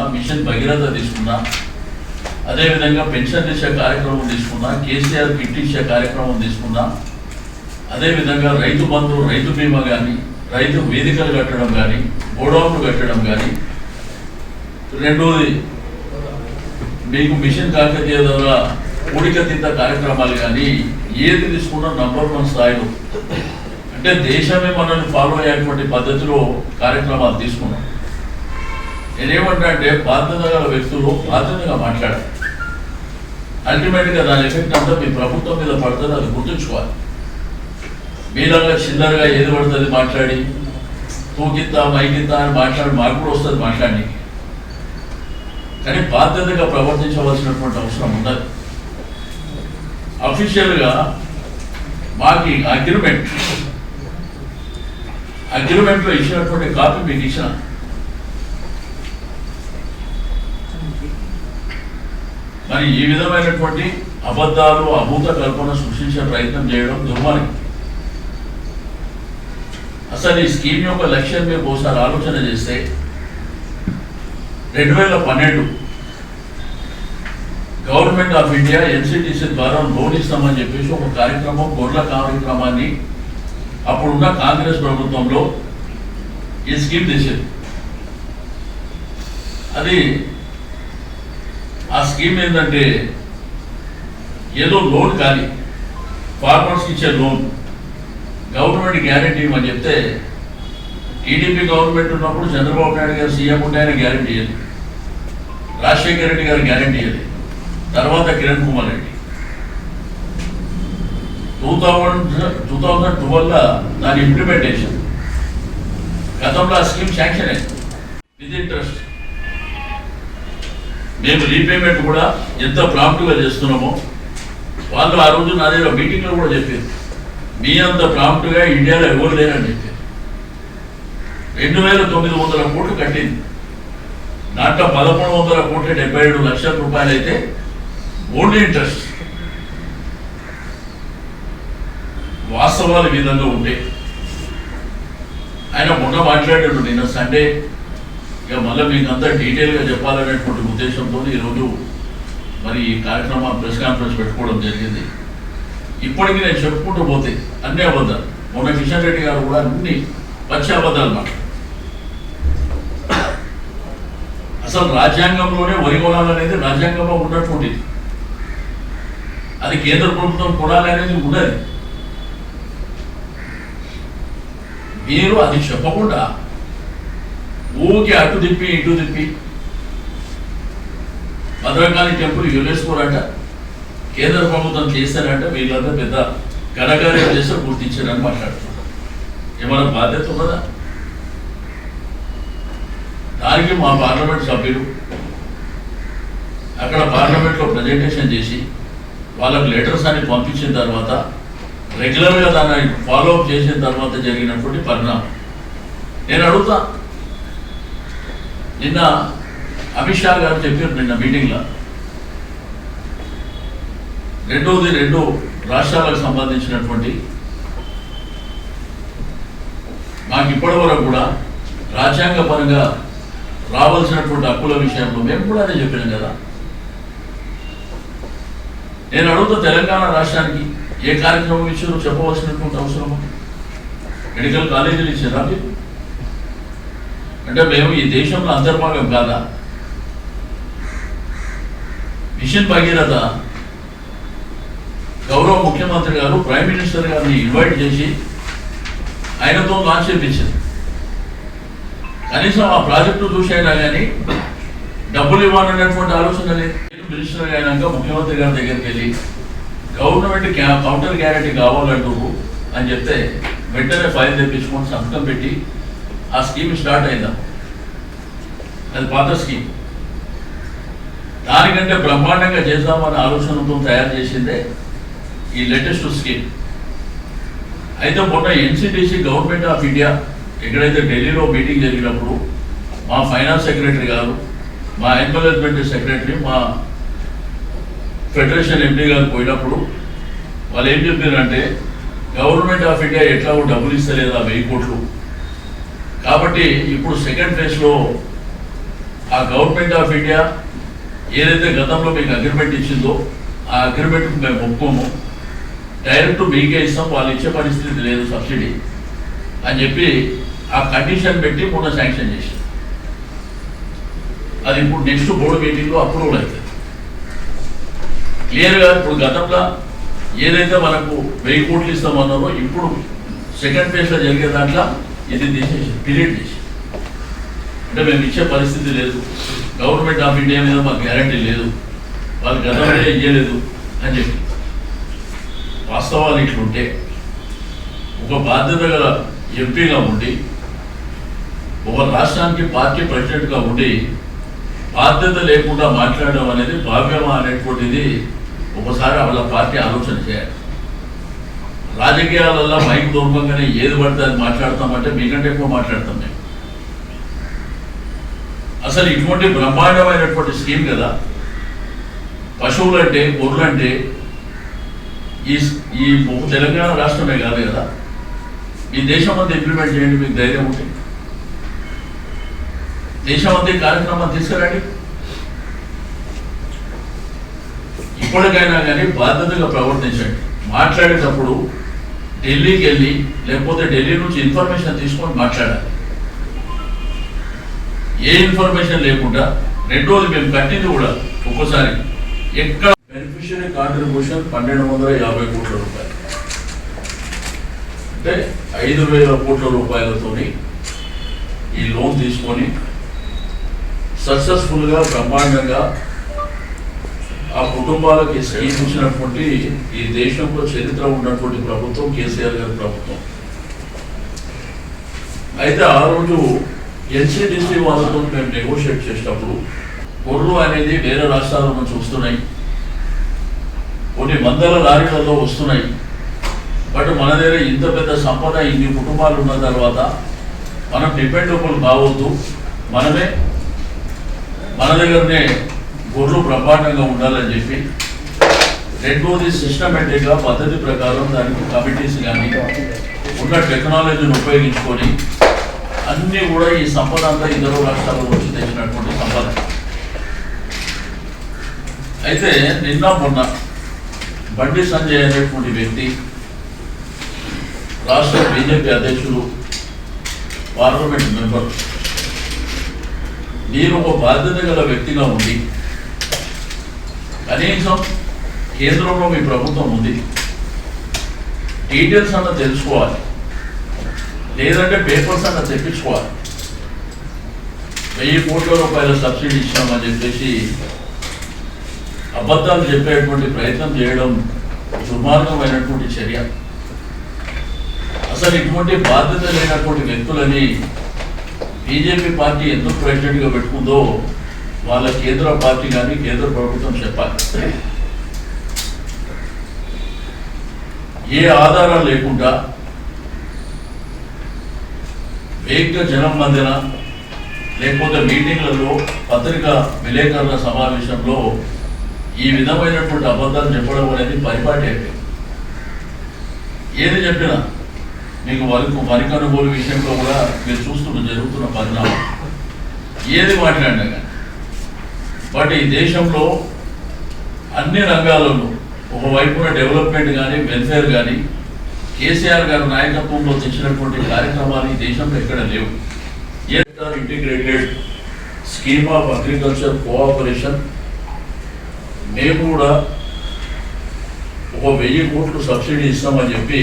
తీసుకున్నా మిషన్ భగీరథ తీసుకున్నా అదేవిధంగా పెన్షన్ ఇచ్చే కార్యక్రమం తీసుకున్నా కేసీఆర్ కిట్ ఇచ్చే కార్యక్రమం తీసుకున్నా అదేవిధంగా రైతు బంధు రైతు బీమా కానీ రైతు వేదికలు కట్టడం కానీ గోడౌన్లు కట్టడం కానీ రెండోది మీకు మిషన్ కాకతీయ ద్వారా ఊడికతీత కార్యక్రమాలు కానీ ఏది తీసుకున్నా నంబర్ వన్ స్థాయిలో. అంటే దేశమే మనల్ని ఫాలో అయ్యేటువంటి పద్ధతిలో కార్యక్రమాలు తీసుకున్నాం. నేనేమంటా అంటే బాధ్యత గల వ్యక్తులు బాధ్యతగా మాట్లాడాలి. అల్టిమేట్గా దాని ఎఫెక్ట్ అంతా మీ ప్రభుత్వం మీద పడుతుంది అది గుర్తుంచుకోవాలి. మీలాగా చిల్లరగా ఏది పడుతుంది మాట్లాడి తూకిత్తా మైకిత్తా అని మాట్లాడి మాకు కూడా వస్తుంది మాట్లాడి కానీ బాధ్యతగా ప్రవర్తించవలసినటువంటి అవసరం ఉండదు. అఫీషియల్గా మాకు అగ్రిమెంట్ అగ్రిమెంట్లో ఇచ్చినటువంటి కాపీ మీకు ఇచ్చిన మరి ఈ విధమైనటువంటి అబద్ధాలు అభూత కల్పన సృష్టించే ప్రయత్నం చేయడం దుర్మార్గం. అసలు ఈ స్కీమ్ యొక్క లక్ష్యం మీరు ఒకసారి ఆలోచన చేస్తే రెండు వేల పన్నెండు గవర్నమెంట్ ఆఫ్ ఇండియా ఎన్సిటిసి ద్వారా లోన్ ఇస్తామని చెప్పేసి ఒక కార్యక్రమం గొర్రెల కార్యక్రమాన్ని అప్పుడున్న కాంగ్రెస్ ప్రభుత్వంలో ఈ స్కీమ్ తెచ్చింది అది ఆ స్కీమ్ ఏంటంటే ఏదో లోన్ కానీ ఫార్మర్స్కి ఇచ్చే లోన్ గవర్నమెంట్ గ్యారంటీ ఇవ్వమని చెప్తే టీడీపీ గవర్నమెంట్ ఉన్నప్పుడు చంద్రబాబు నాయుడు గారు సీఎం ఉంటే ఆయన గ్యారంటీ ఇవ్వదు రాజశేఖర రెడ్డి గారు గ్యారంటీ ఇవ్వదు తర్వాత Kiran Kumar Reddy. Two thousand two thousand ట్వెల్వ్లో దాని ఇంప్లిమెంటేషన్ గతంలో ఆ స్కీమ్ శాంక్షన్ అయింది. విత్ ఇంట్రెస్ట్ మేము రీపేమెంట్ కూడా ఎంత ప్రాంప్ట్గా చేస్తున్నామో వాళ్ళు ఆ రోజు నా దగ్గర మీటింగ్లో కూడా చెప్పారు. మీ అంత ప్రాంప్ట్గా ఇండియాలో ఎవరు లేరని చెప్పారు. రెండు వేల తొమ్మిది వందల కోట్లు కట్టింది. దాంట్లో పదమూడు వందల కోట్ల డెబ్బై ఏడు లక్షల రూపాయలు అయితే ఓన్లీ ఇంట్రెస్ట్ వాస్తవాలు విధంగా ఉండే. ఆయన మొన్న మాట్లాడాడు నిన్న సండే ఇక మళ్ళీ మీకు అంతా డీటెయిల్గా చెప్పాలనేటువంటి ఉద్దేశంతో ఈరోజు మరి ఈ కార్యక్రమం ప్రెస్ కాన్ఫరెన్స్ పెట్టుకోవడం జరిగింది. ఇప్పటికీ నేను చెప్పుకుంటూ పోతే అన్ని అబద్ధాలు. మొన్న కిషన్ రెడ్డి గారు కూడా అన్ని పచ్చి అబద్ధాలు మాట అసలు రాజ్యాంగంలోనే వరి కొనాలనేది రాజ్యాంగంలో ఉన్నటువంటిది. అది కేంద్ర ప్రభుత్వం కొనాలనేది ఉండదు మీరు అది చెప్పకుండా ఊకి అటు తిప్పి ఇటు తిప్పి. భద్రకాళి టెంపుల్ యునెస్కోరంట కేంద్ర ప్రభుత్వం చేశారంటే వీళ్ళంతా పెద్ద ఘనకార్యం చేస్తే గుర్తించారని మాట్లాడుతున్నారు. ఏమైనా బాధ్యత ఉన్నదా? దానికి మా పార్లమెంట్ సభ్యులు అక్కడ పార్లమెంట్లో ప్రజెంటేషన్ చేసి వాళ్ళకు లెటర్స్ అన్ని పంపించిన తర్వాత రెగ్యులర్గా దాన్ని ఫాలో అప్ చేసిన తర్వాత జరిగినటువంటి పరిణామం. నేను అడుగుతా నిన్న అమిత్ షా గారు చెప్పారు నిన్న మీటింగ్లో. రెండోది రెండు రాష్ట్రాలకు సంబంధించినటువంటి మాకు ఇప్పటి వరకు కూడా రాజ్యాంగ పరంగా రావాల్సినటువంటి హక్కుల విషయంలో మేము కూడా అదే చెప్పినాం కదా. నేను అడుగుతా తెలంగాణ రాష్ట్రానికి ఏ కార్యక్రమం ఇచ్చారో చెప్పవలసినటువంటి అవసరం మెడికల్ కాలేజీలు ఇచ్చారా మీరు? అంటే మేము ఈ దేశంలో అంతర్భాగం కాదా? మిషన్ భగీరథ గౌరవ ముఖ్యమంత్రి గారు ప్రైమ్ మినిస్టర్ గారిని ఇన్వైట్ చేసి ఆయనతో లాంచ్ చేయించింది కనీసం ఆ ప్రాజెక్టు చూసైనా కానీ డబ్బులు ఇవ్వాలనేటువంటి ఆలోచన లేదు. మినిస్టర్ అయినాక ముఖ్యమంత్రి గారి దగ్గరికి వెళ్ళి గవర్నమెంట్ క్యా కౌంటర్ గ్యారెంటీ కావాలంటూ అని చెప్తే వెంటనే ఫైల్ తెప్పించుకొని సంతకం పెట్టి ఆ స్కీమ్ స్టార్ట్ అయిందా అది పాత స్కీమ్ దానికంటే బ్రహ్మాండంగా చేద్దామనే ఆలోచనతో తయారు చేసిందే ఈ లేటెస్ట్ స్కీమ్ అయితే మొన్న ఎన్సిటిసి గవర్నమెంట్ ఆఫ్ ఇండియా ఎక్కడైతే ఢిల్లీలో మీటింగ్ జరిగినప్పుడు మా ఫైనాన్స్ సెక్రటరీ గారు మా ఎంప్లాయ్మెంట్ సెక్రటరీ మా ఫెడరేషన్ ఎంపీ గారు పోయినప్పుడు వాళ్ళు ఏం చెప్పారంటే గవర్నమెంట్ ఆఫ్ ఇండియా ఎట్లా డబ్బులు ఇస్తలేదా వెయ్యి కోట్లు? కాబట్టి ఇప్పుడు సెకండ్ ఫేజ్లో ఆ గవర్నమెంట్ ఆఫ్ ఇండియా ఏదైతే గతంలో మీకు అగ్రిమెంట్ ఇచ్చిందో ఆ అగ్రిమెంట్ మేము ఒప్పుకోము. డైరెక్ట్ మీకే ఇస్తాం వాళ్ళు ఇచ్చే పరిస్థితి లేదు సబ్సిడీ అని చెప్పి ఆ కండిషన్ పెట్టి మొన్న శాంక్షన్ చేసి అది ఇప్పుడు నెక్స్ట్ బోర్డు మీటింగ్లో అప్రూవల్ అవుతుంది క్లియర్గా ఇప్పుడు గతంలో ఏదైతే మనకు వెయ్యి కోట్లు ఇస్తామన్నారో ఇప్పుడు సెకండ్ ఫేజ్లో జరిగే దాంట్లో ఇది తీసేసి డిలీట్ చేసి అంటే మేము ఇచ్చే పరిస్థితి లేదు. గవర్నమెంట్ ఆఫ్ ఇండియా మీద మాకు గ్యారంటీ లేదు. వాళ్ళు గతంలో ఇయ్యలేదు అని చెప్పి. వాస్తవాలు ఇట్లుంటే ఒక బాధ్యత గల ఎంపీగా ఉండి ఒక రాష్ట్రానికి పార్టీ ప్రెసిడెంట్గా ఉండి బాధ్యత లేకుండా మాట్లాడడం అనేది భావ్యమా అనేటువంటిది ఒకసారి వాళ్ళ పార్టీ ఆలోచన చేయాలి. రాజకీయాలలో మైక్ దూరంగానే ఏది పడితే అది మాట్లాడతామంటే మీకంటే ఎక్కువ మాట్లాడతాం అసలు ఇటువంటి బ్రహ్మాండమైనటువంటి స్కీమ్ కదా. పశువులంటే గొర్రెలంటే ఈ ఈ తెలంగాణ రాష్ట్రమే కాదు కదా. ఈ దేశం అంతా ఇంప్లిమెంట్ చేయండి మీకు ధైర్యం ఉంటే. దేశం అంతా కార్యక్రమాలు తీసుకురండి. ఇప్పటికైనా కానీ బాధ్యతగా ప్రవర్తించండి. మాట్లాడేటప్పుడు ఢిల్లీకి వెళ్ళి లేకపోతే ఢిల్లీ నుంచి ఇన్ఫర్మేషన్ తీసుకొని మాట్లాడాలి. ఏ ఇన్ఫర్మేషన్ లేకుండా రెండోది మేము కట్టింది కూడా ఒక్కోసారి ఎక్కడ బెనిఫిషియరీ కాంట్రిబ్యూషన్ పన్నెండు వందల యాభై కోట్ల రూపాయలు. అంటే ఐదు వేల కోట్ల రూపాయలతోని ఈ లోన్ తీసుకొని సక్సెస్ఫుల్గా బ్రహ్మాండంగా ఆ కుటుంబాలకి సహించినటువంటి ఈ దేశంలో చరిత్ర ఉన్నటువంటి ప్రభుత్వం కేసీఆర్ గారి ప్రభుత్వం. అయితే ఆ రోజు ఎన్సీడీసీ వాళ్ళతో మేము నెగోషియేట్ చేసినప్పుడు గొర్రెలు అనేది వేరే రాష్ట్రాల నుంచి వస్తున్నాయి. కొన్ని వందల లారీలలో వస్తున్నాయి. బట్ మన దగ్గర ఇంత పెద్ద సంపద ఇన్ని కుటుంబాలు ఉన్న తర్వాత మనం డిపెండబుల్ కావద్దు. మనమే మన దగ్గరనే గొర్రెలు బ్రహ్మాండంగా ఉండాలని చెప్పి రెండోది సిస్టమేటిక్గా పద్ధతి ప్రకారం దానికి కమిటీస్ కానీ ఉన్న టెక్నాలజీని ఉపయోగించుకొని అన్నీ కూడా ఈ సంపద అంతా ఇతర రాష్ట్రాల వచ్చి తెచ్చినటువంటి సంపద. అయితే నిన్న మొన్న బండి సంజయ్ అనేటువంటి వ్యక్తి రాష్ట్ర బీజేపీ అధ్యక్షులు పార్లమెంట్ మెంబర్ నేను ఒక బాధ్యత గల వ్యక్తిగా ఉండి కనీసం కేంద్రంలో మీ ప్రభుత్వం ఉంది డీటెయిల్స్ అన్న తెలుసుకోవాలి. లేదంటే పేపర్స్ అన్న తెప్పించుకోవాలి. వెయ్యి కోట్ల రూపాయల సబ్సిడీ ఇచ్చామని చెప్పేసి అబద్ధాలు చెప్పేటువంటి ప్రయత్నం చేయడం దుర్మార్గమైనటువంటి చర్య. అసలు ఇటువంటి బాధ్యత లేనటువంటి వ్యక్తులని బీజేపీ పార్టీ ఎందుకు ప్రెసిడెంట్గా పెట్టుకుందో వాళ్ళ కేంద్ర పార్టీ కానీ కేంద్ర ప్రభుత్వం చెప్పాలి. ఏ ఆధారం లేకుండా ఏక జనం మధ్యన లేకపోతే మీటింగ్లలో పత్రికా విలేకరుల సమావేశంలో ఈ విధమైనటువంటి అబద్ధాలు చెప్పడం అనేది పరిపాటి అయిపోయింది. ఏది చెప్పినా మీకు వరకు వరి కొనుగోలు విషయంలో కూడా మీరు చూస్తున్న జరుగుతున్న పరిణామం. ఏది మాట్లాడినా కానీ. బట్ ఈ దేశంలో అన్ని రంగాలలో ఒకవైపున డెవలప్మెంట్ కానీ వెల్ఫేర్ కానీ కేసీఆర్ గారి నాయకత్వంలో తెచ్చినటువంటి కార్యక్రమాలు దేశంలో ఎక్కడ లేవు. Integrated scheme of agriculture cooperation. మేము కూడా ఒక వెయ్యి కోట్లు సబ్సిడీ ఇస్తామని చెప్పి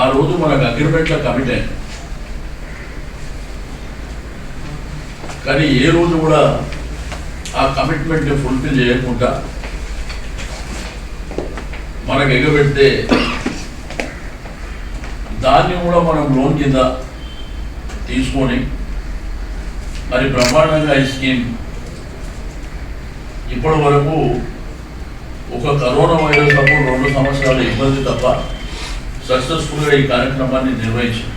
ఆ రోజు మనకు అగ్రిమెంట్లో కమిట్ అయింది. కానీ ఏ రోజు కూడా ఆ కమిట్మెంట్ ఫుల్ఫిల్ చేయకుండా మనకు ఎగబెడితే దాన్ని కూడా మనం లోన్ కింద తీసుకొని మరి బ్రహ్మాండంగా ఈ స్కీమ్ ఇప్పటి వరకు ఒక కరోనా వైరస్ అప్పుడు రెండు సంవత్సరాల ఇబ్బంది తప్ప సక్సెస్ఫుల్గా ఈ కార్యక్రమాన్ని నిర్వహించాం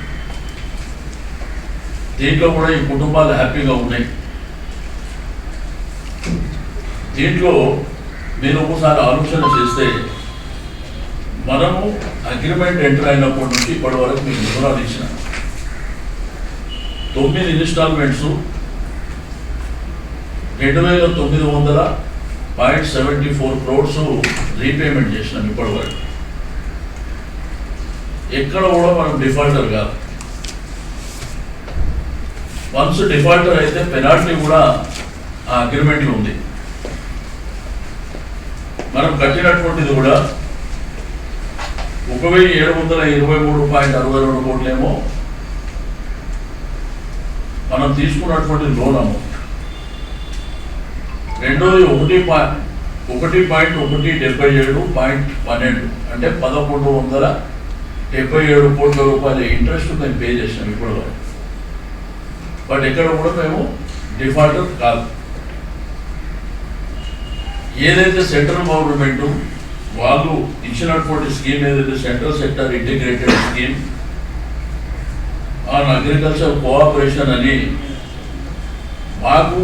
దీంట్లో కూడా ఈ కుటుంబాలు హ్యాపీగా ఉన్నాయి. దీంట్లో మీరు ఒకసారి ఆలోచన చేస్తే మనము అగ్రిమెంట్ ఎంటర్ అయినప్పటి నుంచి ఇప్పటి వరకు మీకు వివరాలు ఇచ్చిన తొమ్మిది ఇన్స్టాల్మెంట్స్ రెండు వేల తొమ్మిది వందల point seventy four crores repayment చేసినాం ఇప్పటివరకు ఎక్కడ కూడా మనం డిఫాల్టర్ కాదు. వన్స్ డిఫాల్టర్ అయితే పెనాల్టీ కూడా ఆ అగ్రిమెంట్లో ఉంది. మనం కట్టినటువంటిది కూడా ముప్పై ఏడు వందల ఇరవై మూడు పాయింట్ అరవై రెండు కోట్లేమో మనం తీసుకున్నటువంటి లోన్ అమౌంట్. రెండోది ఒకటి పాయింట్ ఒకటి పాయింట్ ఒకటి డెబ్బై ఏడు పాయింట్ పన్నెండు అంటే పదకొండు వందల డెబ్బై ఏడు కోట్ల రూపాయల ఇంట్రెస్ట్ మేము పే చేసినాం ఇప్పుడు బట్ ఎక్కడ కూడా మేము డిఫాల్టర్ కాదు. ఏదైతే సెంట్రల్ గవర్నమెంట్ వాళ్ళు ఇచ్చినటువంటి స్కీమ్ ఏదైతే central sector integrated scheme on agriculture cooperation అని మాకు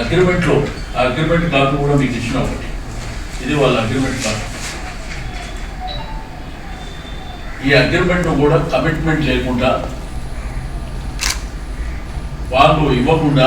అగ్రిమెంట్లో అగ్రిమెంట్ కాపీ కూడా మీకు ఇచ్చిన ఒకటి. ఇది వాళ్ళ అగ్రిమెంట్ కాపీ ఈ అగ్రిమెంట్ను కూడా కమిట్మెంట్ లేకుండా వాళ్ళు ఇవ్వకుండా